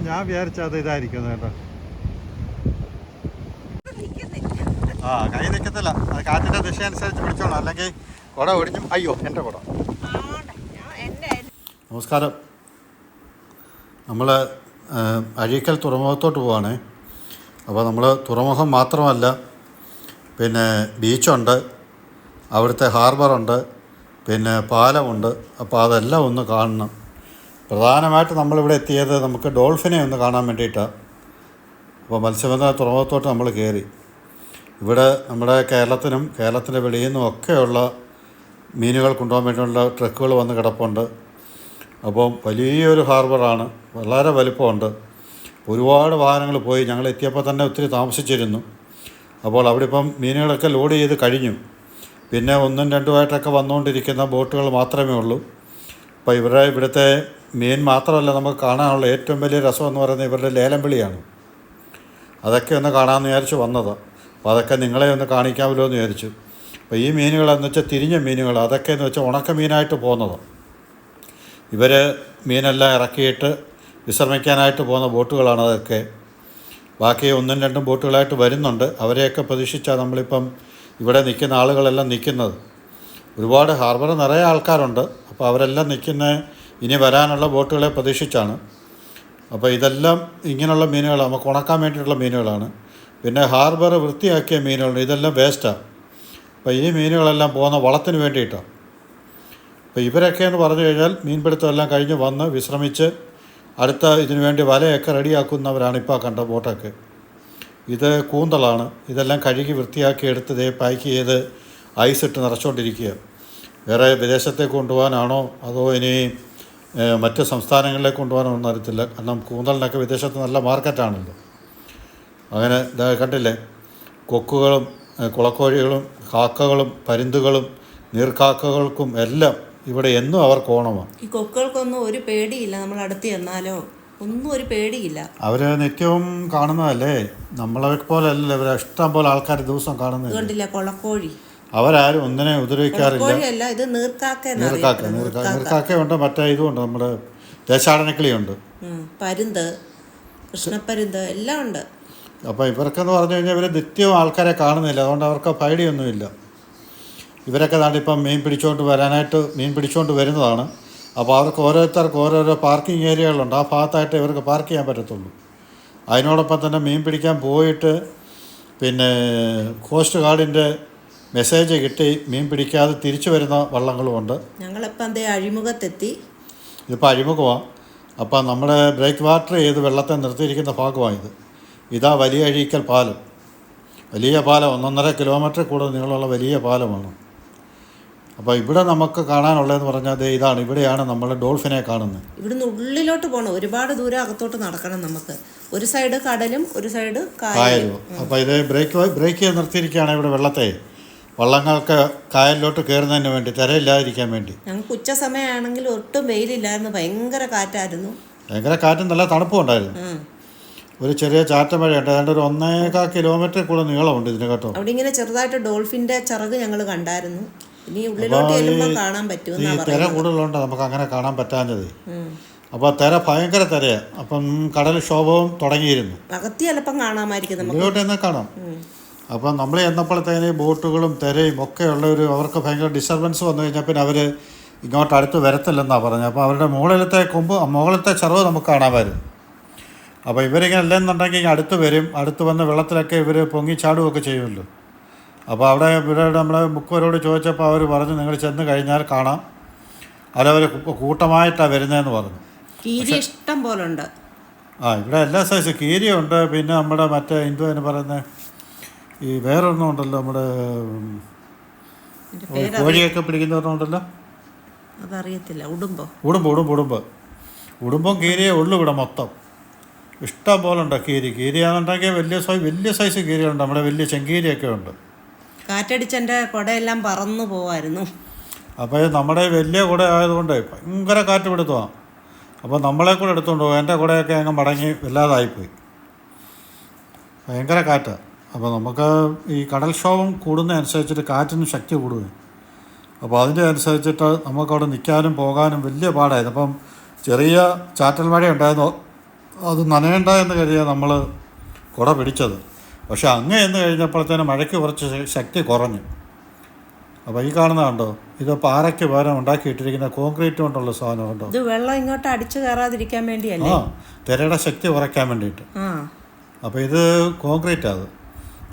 കണ്ടപ്പോൾ ഞാൻ വിചാരിച്ച അത് ഇതായിരിക്കും കേട്ടോ. ആ കൈ നിൽക്കത്തില്ല അത് കാറ്റിന്റെ ദിശ അനുസരിച്ച് പിടിച്ചോളാം. അല്ലെങ്കിൽ കുട ഒടിഞ്ഞു അയ്യോ എന്റെ കുട. നമസ്കാരം. നമ്മൾ അഴീക്കൽ തുറമുഖത്തോട്ട് പോവാണേ. അപ്പോൾ നമ്മൾ തുറമുഖം മാത്രമല്ല പിന്നെ ബീച്ചുണ്ട് അവിടുത്തെ ഹാർബറുണ്ട് പിന്നെ പാലമുണ്ട്. അപ്പോൾ അതെല്ലാം ഒന്ന് കാണണം. പ്രധാനമായിട്ട് നമ്മളിവിടെ എത്തിയത് നമുക്ക് ഡോൾഫിനെ ഒന്ന് കാണാൻ വേണ്ടിയിട്ടാണ് അപ്പോൾ മത്സ്യബന്ധന തുറമുഖത്തോട്ട് നമ്മൾ കയറി. ഇവിടെ നമ്മുടെ കേരളത്തിനും കേരളത്തിന്റെ വെളിയിൽ നിന്നും ഒക്കെയുള്ള മീനുകൾ കൊണ്ടുപോകാൻ വേണ്ടിയുള്ള ട്രക്കുകൾ വന്ന് കിടപ്പുണ്ട്. അപ്പം വലിയൊരു ഹാർബറാണ് വളരെ വലിപ്പമുണ്ട്. ഒരുപാട് വാഹനങ്ങൾ പോയി ഞങ്ങൾ എത്തിയപ്പോൾ തന്നെ ഒത്തിരി താമസിച്ചിരുന്നു. അപ്പോൾ അവിടെ ഇപ്പം മീനുകളൊക്കെ ലോഡ് ചെയ്ത് കഴിഞ്ഞു. പിന്നെ ഒന്നും രണ്ടുമായിട്ടൊക്കെ വന്നുകൊണ്ടിരിക്കുന്ന ബോട്ടുകൾ മാത്രമേ ഉള്ളൂ. അപ്പോൾ ഇവരുടെ ഇവിടുത്തെ മീൻ മാത്രമല്ല നമുക്ക് കാണാനുള്ള ഏറ്റവും വലിയ രസം എന്ന് പറയുന്നത് ഇവരുടെ ലേലം വിളിയാണ് അതൊക്കെ ഒന്ന് കാണാമെന്ന് വിചാരിച്ച് വന്നത്. അപ്പോൾ അതൊക്കെ നിങ്ങളെ ഒന്ന് കാണിക്കാമല്ലോ എന്ന് വിചാരിച്ചു. അപ്പോൾ ഈ മീനുകളെന്ന് വെച്ചാൽ തിരിഞ്ഞ മീനുകൾ അതൊക്കെ എന്ന് വെച്ചാൽ ഉണക്ക മീനായിട്ട് പോകുന്നത്. ഇവർ മീനെല്ലാം ഇറക്കിയിട്ട് വിശ്രമിക്കാനായിട്ട് പോകുന്ന ബോട്ടുകളാണ് അതൊക്കെ. ബാക്കി ഒന്നും രണ്ടും ബോട്ടുകളായിട്ട് വരുന്നുണ്ട്. അവരെയൊക്കെ പ്രതീക്ഷിച്ചാണ് നമ്മളിപ്പം ഇവിടെ നിൽക്കുന്ന ആളുകളെല്ലാം നിൽക്കുന്നത്. ഒരുപാട് ഹാർബർ നിറയെ ആൾക്കാരുണ്ട്. അപ്പോൾ അവരെല്ലാം നിൽക്കുന്ന ഇനി വരാനുള്ള ബോട്ടുകളെ പ്രതീക്ഷിച്ചാണ്. അപ്പോൾ ഇതെല്ലാം ഇങ്ങനെയുള്ള മീനുകൾ നമുക്ക് ഉണക്കാൻ വേണ്ടിയിട്ടുള്ള മീനുകളാണ്. പിന്നെ ഹാർബർ വൃത്തിയാക്കിയ മീനുകളുണ്ട് ഇതെല്ലാം വേസ്റ്റാണ് അപ്പോൾ ഈ മീനുകളെല്ലാം പോകുന്ന വളത്തിന് വേണ്ടിയിട്ടാണ്. അപ്പോൾ ഇവരൊക്കെ എന്ന് പറഞ്ഞു കഴിഞ്ഞാൽ മീൻപിടുത്തമെല്ലാം കഴിഞ്ഞ് വന്ന് വിശ്രമിച്ച് അടുത്ത ഇതിനു വേണ്ടി വലയൊക്കെ റെഡിയാക്കുന്നവരാണ് ഇപ്പോൾ കണ്ട ബോട്ടൊക്കെ. ഇത് കൂന്തളാണ്. ഇതെല്ലാം കഴുകി വൃത്തിയാക്കി എടുത്ത് പാക്ക് ചെയ്ത് ഐസ് ഇട്ട് നിറച്ചുകൊണ്ടിരിക്കുക വേറെ വിദേശത്തേക്ക് കൊണ്ടുപോകാനാണോ അതോ ഇനി മറ്റ് സംസ്ഥാനങ്ങളിലേക്ക് കൊണ്ടുപോകാനോ ഒന്നും അറിയത്തില്ല. കാരണം കൂന്തലിനൊക്കെ വിദേശത്ത് നല്ല മാർക്കറ്റാണല്ലോ. അങ്ങനെ കണ്ടില്ലേ കൊക്കുകളും കുളക്കോഴികളും കാക്കകളും പരിന്തുകളും നീർക്കാക്കകൾക്കും എല്ലാം ഇവിടെ എന്നും അവർക്ക് ഓണമാണ് ഈ കൊക്കുകൾക്കൊന്നും ഒരു പേടിയില്ല നമ്മൾ അടുത്ത് ചെന്നാലോ? ഒന്നും ഒരു പേടിയില്ല. അവർ നിത്യവും കാണുന്നതല്ലേ? നമ്മളെ പോലെ അല്ലല്ലോ ഇവരെ ഇഷ്ടം പോലെ ആൾക്കാർ ദിവസം കാണുന്നത് കണ്ടില്ല കൊളക്കോഴി. അവരാരും ഒന്നിനെ ഉപദ്രവിക്കാറില്ല. ഇത് നീർക്കാക്ക നീർക്കാക്ക നീർക്കാക്ക. നീർക്കാക്കയുണ്ട് മറ്റേ ഇതുമുണ്ട് നമ്മുടെ ദേശാടനക്കിളിയുണ്ട്. പരുന്ത് കൃഷ്ണപ്പരുന്ത് എല്ലാം ഉണ്ട്. അപ്പോൾ ഇവർക്കെന്ന് പറഞ്ഞു കഴിഞ്ഞാൽ ഇവർ നിത്യവും ആൾക്കാരെ കാണുന്നില്ല അതുകൊണ്ട് അവർക്ക് പേടിയൊന്നുമില്ല. ഇവരൊക്കെ നാട്ടിപ്പം മീൻ പിടിച്ചുകൊണ്ട് വരാനായിട്ട് മീൻ പിടിച്ചുകൊണ്ട് വരുന്നതാണ്. അപ്പോൾ അവർക്ക് ഓരോരുത്തർക്ക് ഓരോരോ പാർക്കിംഗ് ഏരിയകളുണ്ട് ആ ഭാഗത്തായിട്ട് ഇവർക്ക് പാർക്ക് ചെയ്യാൻ പറ്റത്തുള്ളൂ. അതിനോടൊപ്പം തന്നെ മീൻ പിടിക്കാൻ പോയിട്ട് പിന്നെ കോസ്റ്റ് ഗാർഡിന്റെ മെസ്സേജ് കിട്ടി മീൻ പിടിക്കാതെ തിരിച്ചു വരുന്ന വള്ളങ്ങളുമുണ്ട്. ഞങ്ങളിപ്പം അഴിമുഖത്തെത്തി. ഇതിപ്പോൾ അഴിമുഖമാണ് അപ്പം നമ്മുടെ ബ്രേക്ക് വാട്ടർ ചെയ്ത് വെള്ളത്തെ നിർത്തിയിരിക്കുന്ന ഭാഗമാണിത്. ഇതാ വലിയ അഴീക്കൽ പാലം. വലിയ പാലം ഒന്നൊന്നര കിലോമീറ്റർ കൂടുതൽ നീളമുള്ള വലിയ പാലമാണ്. അപ്പോൾ ഇവിടെ നമുക്ക് കാണാനുള്ളതെന്ന് പറഞ്ഞാൽ ദേ ഇതാണ്. ഇവിടെയാണ് നമ്മൾ ഡോൾഫിനെ കാണുന്നത്. ഇവിടുന്ന് ഉള്ളിലോട്ട് പോകണം ഒരുപാട് ദൂരം അകത്തോട്ട് നടക്കണം നമുക്ക്. ഒരു സൈഡ് കടലും ഒരു സൈഡ് കായലും. അപ്പോൾ ഇത് ബ്രേക്ക് ബ്രേക്ക് ചെയ്ത് നിർത്തിയിരിക്കുകയാണ് ഇവിടെ വെള്ളത്തെ. വള്ളങ്ങൾക്ക് കായലിലോട്ട് കയറുന്നതിന് വേണ്ടി തിരയില്ലാതിരിക്കാൻ വേണ്ടി. ഞങ്ങൾക്ക് ഉച്ച സമയമാണെങ്കിൽ ഒട്ടും വെയിലില്ലായിരുന്നു. ഭയങ്കര കാറ്റായിരുന്നു. ഭയങ്കര കാറ്റും നല്ല തണുപ്പും ഉണ്ടായിരുന്നു. ഒരു ചെറിയ ചാറ്റ ഉണ്ട് ഏതാണ്ട് ഒരു ഒന്നേകാൽ കിലോമീറ്റർ കൂടെ നീളമുണ്ട് ഇതിനെ കേട്ടോ അവിടെ ഇങ്ങനെ ചെറുതായിട്ട് ഡോൾഫിന്റെ ചിറക് ഞങ്ങൾ കണ്ടായിരുന്നു. ഇനി ഉള്ളിലോട്ട് ചെല്ലുമ്പോൾ കാണാൻ ഈ തിര കൂടുതലുണ്ട് നമുക്ക് അങ്ങനെ കാണാൻ പറ്റാഞ്ഞത്. അപ്പോൾ തിര ഭയങ്കര തിരയാണ് അപ്പം കടൽ ക്ഷോഭവും തുടങ്ങിയിരുന്നു. അകത്തി അല്പം കാണാമായിരിക്കും ഉള്ളിലോട്ട് കാണാം. അപ്പം നമ്മൾ ചെന്നപ്പോഴത്തേന് ബോട്ടുകളും തിരയും ഒക്കെ ഉള്ള ഒരു അവർക്ക് ഭയങ്കര ഡിസ്റ്റർബൻസ് വന്നു കഴിഞ്ഞാൽ പിന്നെ അവർ ഇങ്ങോട്ട് അടുത്ത് വരത്തില്ലെന്നാണ് പറഞ്ഞത്. അപ്പോൾ അവരുടെ മുകളിലത്തെ കൊമ്പ് മുകളിലത്തെ ചെറവ് നമുക്ക് കാണാമായിരുന്നു. അപ്പോൾ ഇവരിങ്ങനെ അല്ലെന്നുണ്ടെങ്കിൽ അടുത്ത് വരും. അടുത്ത് വന്ന് വെള്ളത്തിലൊക്കെ ഇവർ പൊങ്ങി ചാടുകയൊക്കെ ചെയ്യുമല്ലോ. അപ്പോൾ അവിടെ ഇവിടെ നമ്മളെ മുക്കുവരോട് ചോദിച്ചപ്പോൾ അവർ പറഞ്ഞു നിങ്ങൾ ചെന്ന് കഴിഞ്ഞാൽ കാണാം. അവരവർ കൂട്ടമായിട്ടാണ് വരുന്നതെന്ന് പറഞ്ഞു. കീരി ഇഷ്ടം പോലെ ഉണ്ട് ആ ഇവിടെ എല്ലാ സൈസ് കീരിയുണ്ട്. പിന്നെ നമ്മുടെ മറ്റേ എന്തു എന്ന് പറയുന്നത് ഈ വേറൊരെണ്ണം ഉണ്ടല്ലോ നമ്മുടെ കോഴിയൊക്കെ പിടിക്കുന്ന പിടിക്കുന്നവരുണ്ടല്ലോ അതറിയത്തില്ല. ഉടുമ്പോ? ഉടുമ്പ് ഉടുമ്പ് ഉടുമ്പ്. ഉടുമ്പും കീരിയേ ഉള്ളു ഇവിടെ മൊത്തം. ഇഷ്ടം പോലെ ഉണ്ട് കീരി? കീരിയാണെന്നുണ്ടെങ്കിൽ വലിയ സൈസ് വലിയ സൈസ് കീരിയുണ്ട് നമ്മുടെ വലിയ ചെങ്കീരിയൊക്കെ ഉണ്ട്. കാറ്റടിച്ചെന്റെ കുടയെല്ലാം പറന്നു പോവായിരുന്നു. അപ്പോൾ നമ്മുടെ വലിയ കുട ആയതുകൊണ്ട് ഭയങ്കര കാറ്റ് പിടുത്തമാണ് അപ്പോൾ നമ്മളെ കൂടെ എടുത്തുകൊണ്ട് പോകും എന്റെ കുടയൊക്കെ അങ്ങ് മടങ്ങി വല്ലാതായിപ്പോയി. ഭയങ്കര കാറ്റാണ് അപ്പോൾ നമുക്ക് ഈ കടൽക്ഷോഭം കൂടുന്നതനുസരിച്ചിട്ട് കാറ്റിന് ശക്തി കൂടുകയും അപ്പോൾ അതിന്റെ അനുസരിച്ചിട്ട് നമുക്കവിടെ നിൽക്കാനും പോകാനും വലിയ പാടായിരുന്നു അപ്പം ചെറിയ ചാറ്റൽ മഴ ഉണ്ടായിരുന്നു അത് നനയണ്ട എന്ന് കരുതിയാൽ നമ്മൾ കുട പിടിച്ചത്. പക്ഷെ അങ്ങ് എന്ന് കഴിഞ്ഞപ്പോഴത്തേനും മഴയ്ക്ക് കുറച്ച് ശക്തി കുറഞ്ഞു. അപ്പോൾ ഈ കാണുന്ന കണ്ടോ? ഇത് പാറയ്ക്ക് പകരം ഉണ്ടാക്കിയിട്ടിരിക്കുന്ന കോൺക്രീറ്റ് കൊണ്ടുള്ള സാധനം കണ്ടോ? ഇത് വെള്ളം ഇങ്ങോട്ട് അടിച്ചു കയറാതിരിക്കാൻ വേണ്ടിയല്ലേ? ആ തിരയുടെ ശക്തി കുറയ്ക്കാൻ വേണ്ടിയിട്ട്. അപ്പോൾ ഇത് കോൺക്രീറ്റ് അത്.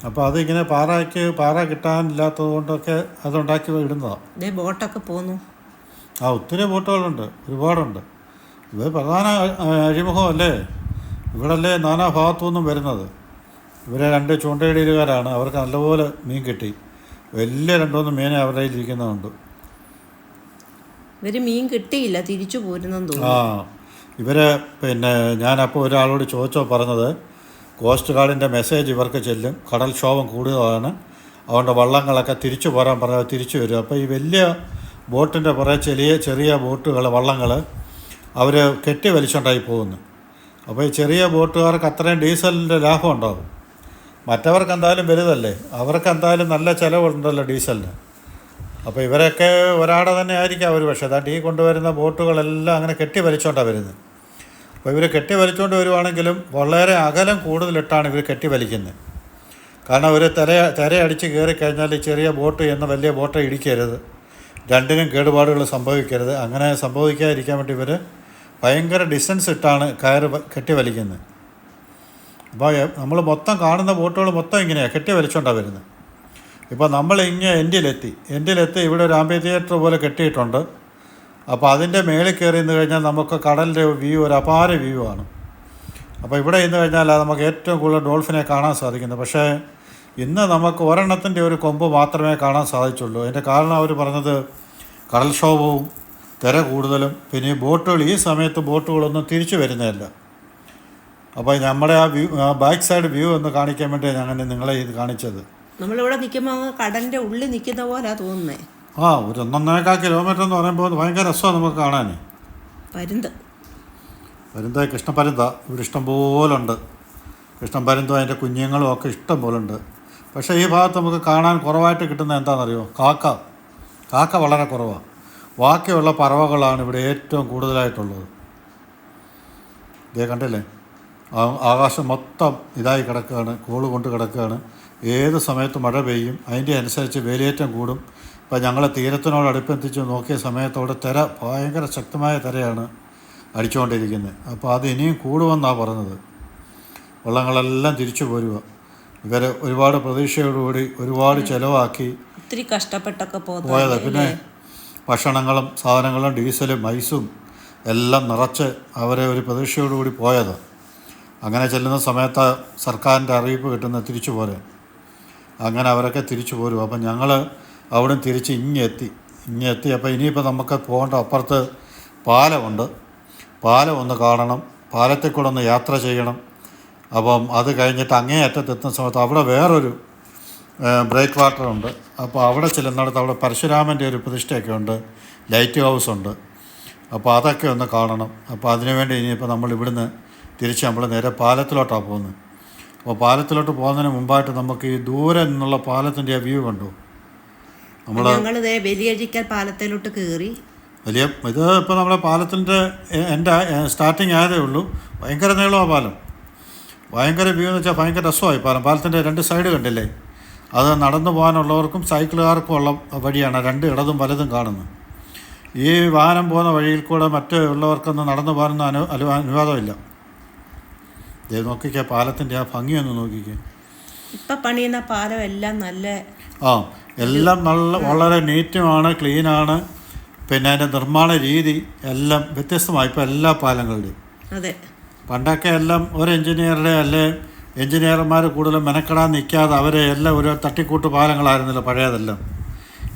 അപ്പോൾ അതിങ്ങനെ പാറയ്ക്ക് പാറ കിട്ടാനില്ലാത്തത് കൊണ്ടൊക്കെ അതുണ്ടാക്കി ഇടുന്നതാണ് ബോട്ടൊക്കെ പോന്നു. ആ ഒത്തിരി ബോട്ടുകളുണ്ട്. ഒരുപാടുണ്ട്. ഇത് പ്രധാന അഴിമുഖമല്ലേ? ഇവിടല്ലേ നാനാ ഭാഗത്തു നിന്നും വരുന്നത്. ഇവരെ രണ്ട് ചൂണ്ടയിടയിലുകാരാണ്. അവർക്ക് നല്ലപോലെ മീൻ കിട്ടി. വലിയ രണ്ടുമൂന്ന് മീനെ അവരുടെ ഇരിക്കുന്നുണ്ട് ഇവർ മീൻ കിട്ടിയില്ല തിരിച്ചു പോരുന്നെന്ന് ആ ഇവർ പിന്നെ ഞാനപ്പോൾ ഒരാളോട് ചോദിച്ചോ പറഞ്ഞത് കോസ്റ്റ് ഗാർഡിന്റെ മെസ്സേജ് ഇവർക്ക് ചെല്ലും. കടൽക്ഷോഭം കൂടുതലാണ് അതുകൊണ്ട് വള്ളങ്ങളൊക്കെ തിരിച്ചു പോരാൻ പറഞ്ഞാൽ തിരിച്ചു വരും. അപ്പോൾ ഈ വലിയ ബോട്ടിന്റെ പുറകെ ചെറിയ ചെറിയ ബോട്ടുകൾ വള്ളങ്ങൾ അവർ കെട്ടി വലിച്ചുണ്ടായി പോകുന്നു. അപ്പോൾ ഈ ചെറിയ ബോട്ടുകാർക്ക് അത്രയും ഡീസലിന്റെ ലാഭം ഉണ്ടാകും മറ്റവർക്ക് എന്തായാലും വലുതല്ലേ? അവർക്ക് എന്തായാലും നല്ല ചിലവുണ്ടല്ലോ ഡീസലിന്. അപ്പോൾ ഇവരൊക്കെ ഒരാടെ തന്നെ ആയിരിക്കാം അവർ പക്ഷേ. അതാണ്ട് ഈ കൊണ്ടുവരുന്ന ബോട്ടുകളെല്ലാം അങ്ങനെ കെട്ടി വലിച്ചോണ്ടാണ് വരുന്നത്. അപ്പോൾ ഇവർ കെട്ടി വലിച്ചുകൊണ്ട് വരുവാണെങ്കിലും വളരെ അകലം കൂടുതലിട്ടാണ് ഇവർ കെട്ടി വലിക്കുന്നത് കാരണം ഒരു തിര തിരയടിച്ച് കയറി കഴിഞ്ഞാൽ ചെറിയ ബോട്ട് എന്ന വലിയ ബോട്ട് ഇടിക്കരുത്. രണ്ടിനും കേടുപാടുകൾ സംഭവിക്കരുത്. അങ്ങനെ സംഭവിക്കാതിരിക്കാൻ വേണ്ടി ഇവർ ഭയങ്കര ഡിസ്റ്റൻസ് ഇട്ടാണ് കയറ് കെട്ടി വലിക്കുന്നത് അപ്പോൾ നമ്മൾ മൊത്തം കാണുന്ന ബോട്ടുകൾ മൊത്തം ഇങ്ങനെയാണ് കെട്ടി വലിച്ചുകൊണ്ടാണ് വരുന്നത് ഇപ്പോൾ നമ്മൾ ഇങ്ങനെ എൻഡിലെത്തി. എൻഡിലെത്തി ഇവിടെ ഒരു ആംബി തിയേറ്റർ പോലെ കെട്ടിയിട്ടുണ്ട്. അപ്പോൾ അതിന്റെ മേളിൽ കയറി നിന്ന് കഴിഞ്ഞാൽ നമുക്ക് കടലിന്റെ വ്യൂ ഒരു അപാര വ്യൂ ആണ്. അപ്പോൾ ഇവിടെ ഇന്ന് കഴിഞ്ഞാൽ നമുക്ക് ഏറ്റവും കൂടുതൽ ഡോൾഫിനെ കാണാൻ സാധിക്കുന്നത് പക്ഷേ ഇന്ന് നമുക്ക് ഒരെണ്ണത്തിന്റെ ഒരു കൊമ്പ് മാത്രമേ കാണാൻ സാധിച്ചുള്ളൂ. അതിന്റെ കാരണം അവർ പറഞ്ഞത് കടൽക്ഷോഭവും തിര കൂടുതലും പിന്നെ ഈ ബോട്ടുകൾ ഈ സമയത്ത് ബോട്ടുകളൊന്നും തിരിച്ചു വരുന്നതല്ല. അപ്പോൾ നമ്മുടെ ആ വ്യൂ ബാക്ക് സൈഡ് വ്യൂ ഒന്ന് കാണിക്കാൻ വേണ്ടിയാണ് ഞാൻ നിങ്ങളെ ഇത് കാണിച്ചത്. നമ്മളിവിടെ നിൽക്കുമ്പോൾ കടലിന്റെ ഉള്ളിൽ നിൽക്കുന്ന പോലെ തോന്നുന്നേ. ആ ഒരു ഒന്നൊന്നേക്കാൾ കിലോമീറ്റർ എന്ന് പറയുമ്പോൾ ഭയങ്കര രസമാണ് നമുക്ക് കാണാൻ പരുന്ത്. പരുന്ത കൃഷ്ണപരുന്ത ഇവിടെ ഇഷ്ടം പോലുണ്ട് കൃഷ്ണപരുന്തും അതിന്റെ കുഞ്ഞുങ്ങളും ഒക്കെ ഇഷ്ടം പോലുണ്ട് പക്ഷേ ഈ ഭാഗത്ത് നമുക്ക് കാണാൻ കുറവായിട്ട് കിട്ടുന്ന എന്താണെന്നറിയോ? കാക്ക. കാക്ക വളരെ കുറവാണ് ബാക്കിയുള്ള പറവകളാണ് ഇവിടെ ഏറ്റവും കൂടുതലായിട്ടുള്ളത്. ഇതേ കണ്ടില്ലേ? ആകാശം മൊത്തം ഇതായി കിടക്കുകയാണ് കോൾ കൊണ്ട് കിടക്കുകയാണ്. ഏത് സമയത്ത് മഴ പെയ്യും. അതിന്റെ അനുസരിച്ച് വേലിയേറ്റം കൂടും. ഇപ്പം ഞങ്ങൾ തീരത്തിനോട് അടുപ്പെത്തിച്ച് നോക്കിയ സമയത്തോടെ തിര ഭയങ്കര ശക്തമായ തിരയാണ് അടിച്ചുകൊണ്ടിരിക്കുന്നത് അപ്പോൾ അത് ഇനിയും കൂടുമെന്നാണ് പറഞ്ഞത്. വള്ളങ്ങളെല്ലാം തിരിച്ചു പോരുക. ഇവർ ഒരുപാട് പ്രതീക്ഷയോടുകൂടി ഒരുപാട് ചിലവാക്കി ഒത്തിരി കഷ്ടപ്പെട്ടൊക്കെ പോയത്. പിന്നെ ഭക്ഷണങ്ങളും സാധനങ്ങളും ഡീസലും ഐസും എല്ലാം നിറച്ച് അവരെ ഒരു പ്രതീക്ഷയോടുകൂടി പോയത്. അങ്ങനെ ചെല്ലുന്ന സമയത്ത് സർക്കാരിന്റെ അറിയിപ്പ് കിട്ടുന്ന തിരിച്ചു പോരെ അങ്ങനെ അവരൊക്കെ തിരിച്ചു പോരും അപ്പം ഞങ്ങൾ അവിടെ തിരിച്ച് ഇങ്ങെത്തി. ഇങ്ങെത്തി. അപ്പോൾ ഇനിയിപ്പോൾ നമുക്ക് പോകേണ്ട അപ്പുറത്ത് പാലമുണ്ട്. പാലം ഒന്ന് കാണണം. പാലത്തിൽ കൂടെ ഒന്ന് യാത്ര ചെയ്യണം. അപ്പം അത് കഴിഞ്ഞിട്ട് അങ്ങേ അറ്റത്തെത്തുന്ന സമയത്ത് അവിടെ വേറൊരു ബ്രേക്ക് വാട്ടർ ഉണ്ട് അപ്പോൾ അവിടെ ചെല്ലുന്നിടത്ത് അവിടെ പരശുരാമന്റെ ഒരു പ്രതിഷ്ഠയൊക്കെ ഉണ്ട്. ലൈറ്റ് ഹൗസ് ഉണ്ട്. അപ്പോൾ അതൊക്കെ ഒന്ന് കാണണം. അപ്പോൾ അതിനുവേണ്ടി ഇനിയിപ്പോൾ നമ്മൾ ഇവിടുന്ന് തിരിച്ച് നമ്മൾ നേരെ പാലത്തിലോട്ടാണ് പോകുന്നത്. അപ്പോൾ പാലത്തിലോട്ട് പോകുന്നതിന് മുമ്പായിട്ട് നമുക്ക് ഈ ദൂരെ നിന്നുള്ള പാലത്തിന്റെ ആ വ്യൂ കണ്ടു. ഞങ്ങളിതേ വലിയഴിക്കൽ പാലത്തിലോട്ട് കയറി വലിയ ഇത് ഇപ്പോൾ നമ്മുടെ പാലത്തിന്റെ എന്റെ സ്റ്റാർട്ടിങ് ആയതേ ഉള്ളൂ. ഭയങ്കര നീളമാണ് പാലം. ഭയങ്കര വ്യൂ എന്ന് വെച്ചാൽ ഭയങ്കര രസമായി പാലം. പാലത്തിന്റെ രണ്ട് സൈഡ് കണ്ടില്ലേ? അത് നടന്നു പോകാനുള്ളവർക്കും സൈക്കിളുകാർക്കും ഉള്ള വഴിയാണ് രണ്ട് ഇടതും വലതും കാണുന്നത്. ഈ വാഹനം പോകുന്ന വഴിയിൽ കൂടെ മറ്റ് ഉള്ളവർക്കൊന്നും നടന്നു പോകാനൊന്നും അനു അനു അനുവാദമില്ല. ഇത് നോക്കിക്കേ പാലത്തിന്റെ ആ ഭംഗിയൊന്ന് നോക്കിക്കേ. ഇപ്പൊ പണിയുന്ന പാലം എല്ലാം നല്ല ആ എല്ലാം നല്ല വളരെ നീറ്റുമാണ് ക്ലീനാണ്. പിന്നെ അതിന്റെ നിർമ്മാണ രീതി എല്ലാം വ്യത്യസ്തമായി ഇപ്പോൾ എല്ലാ പാലങ്ങളുടെയും. അതെ. പണ്ടൊക്കെ എല്ലാം ഒരു എഞ്ചിനീയറുടെ അല്ലെ എഞ്ചിനീയർമാർ കൂടുതലും മെനക്കെടാൻ നിൽക്കാതെ അവരെ എല്ലാം ഒരു തട്ടിക്കൂട്ട് പാലങ്ങളായിരുന്നല്ലോ പഴയതെല്ലാം.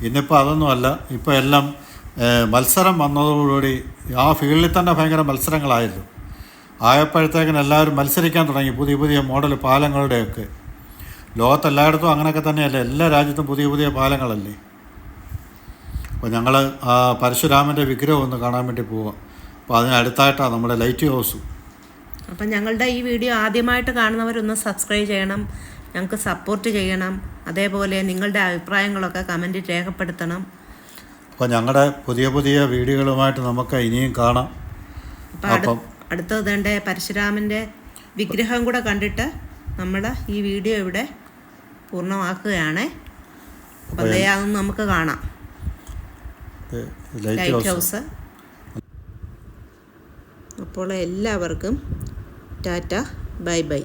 ഇന്നിപ്പോൾ അതൊന്നുമല്ല ഇപ്പോൾ എല്ലാം മത്സരം വന്നതോടുകൂടി ആ ഫീൽഡിൽ തന്നെ ഭയങ്കര മത്സരങ്ങളായിരുന്നു. ആയപ്പോഴത്തേക്കിന് എല്ലാവരും മത്സരിക്കാൻ തുടങ്ങി. പുതിയ പുതിയ മോഡൽ പാലങ്ങളുടെയൊക്കെ. ലോകത്തെല്ലായിടത്തും അങ്ങനെയൊക്കെ തന്നെയല്ലേ? എല്ലാ രാജ്യത്തും പുതിയ പുതിയ പാലങ്ങളല്ലേ? അപ്പോൾ ഞങ്ങൾ ആ പരശുരാമന്റെ വിഗ്രഹം ഒന്ന് കാണാൻ വേണ്ടി പോവാം. അപ്പോൾ അതിനടുത്തായിട്ടാണ് നമ്മുടെ ലൈറ്റ് ഹൗസ്. അപ്പം ഞങ്ങളുടെ ഈ വീഡിയോ ആദ്യമായിട്ട് കാണുന്നവരൊന്ന് സബ്സ്ക്രൈബ് ചെയ്യണം ഞങ്ങൾക്ക് സപ്പോർട്ട് ചെയ്യണം അതേപോലെ നിങ്ങളുടെ അഭിപ്രായങ്ങളൊക്കെ കമന്റിൽ രേഖപ്പെടുത്തണം. അപ്പോൾ ഞങ്ങളുടെ പുതിയ പുതിയ വീഡിയോകളുമായിട്ട് നമുക്ക് ഇനിയും കാണാം. അപ്പം അടു അപ്പം അടുത്തത് വേണ്ട പരശുരാമന്റെ വിഗ്രഹം കൂടെ കണ്ടിട്ട്? നമ്മൾ ഈ വീഡിയോ ഇവിടെ പൂർണമാക്കുകയാണ്. അപ്പോൾ ദേ അതൊന്ന് നമുക്ക് കാണാം. Lighthouse. അപ്പോൾ എല്ലാവർക്കും ടാറ്റ ബൈ ബൈ.